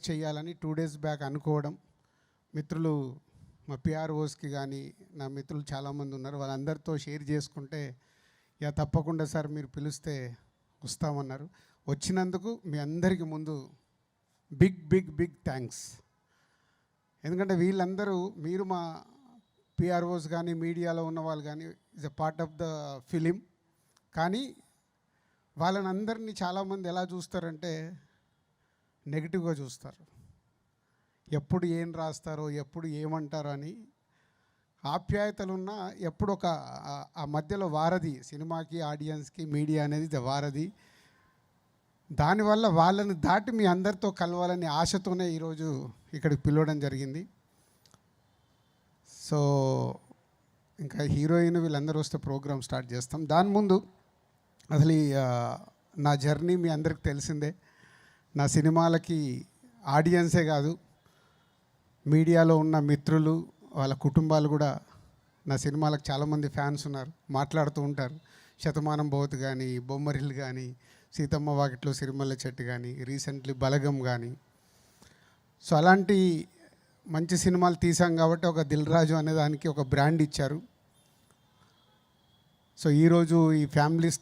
Invite చేయాలని two days back అనుకోవడం. మిత్రులు మా పిఆర్ఓస్కి కానీ నా మిత్రులు చాలామంది ఉన్నారు. వాళ్ళందరితో షేర్ చేసుకుంటే యా తప్పకుండా సార్ మీరు పిలిస్తే వస్తామన్నారు. వచ్చినందుకు మీ అందరికీ ముందు బిగ్ బిగ్ బిగ్ థ్యాంక్స్ ఎందుకంటే వీళ్ళందరూ మీరు మా పిఆర్ఓస్ కానీ మీడియాలో ఉన్న వాళ్ళు కానీ is a part of the film కానీ వాళ్ళని అందరినీ చాలామంది ఎలా చూస్తారంటే నెగిటివ్గా చూస్తారు. ఎప్పుడు ఏం రాస్తారో ఎప్పుడు ఏమంటారో అని ఆప్యాయతలున్న ఎప్పుడు ఒక ఆ- మధ్యలో వారధి సినిమాకి ఆడియన్స్కి మీడియా అనేది వారది వారధి. దానివల్ల వాళ్ళని దాటి మీ అందరితో కలవాలని ఆశతోనే ఈరోజు ఇక్కడికి పిలవడం జరిగింది. సో ఇంకా హీరోయిన్ వీళ్ళందరూ వస్తే ప్రోగ్రామ్ స్టార్ట్ చేస్తాం. దాని ముందు అసలు నా జర్నీ మీ అందరికి తెలిసిందే. నా సినిమాలకి ఆడియన్సే కాదు మీడియాలో ఉన్న మిత్రులు వాళ్ళ కుటుంబాలు కూడా నా సినిమాలకు చాలామంది ఫ్యాన్స్ ఉన్నారు మాట్లాడుతూ ఉంటారు. శతమానం భవత్ కానీ బొమ్మరిల్లు కానీ సీతమ్మ వాకిట్లో సిరిమల్ల చెట్టు కానీ రీసెంట్లీ బలగం కానీ సో అలాంటి మంచి సినిమాలు తీసాం కాబట్టి ఒక దిల్ రాజు అనే దానికి ఒక బ్రాండ్ ఇచ్చారు. సో ఈరోజు ఈ ఫ్యామిలీస్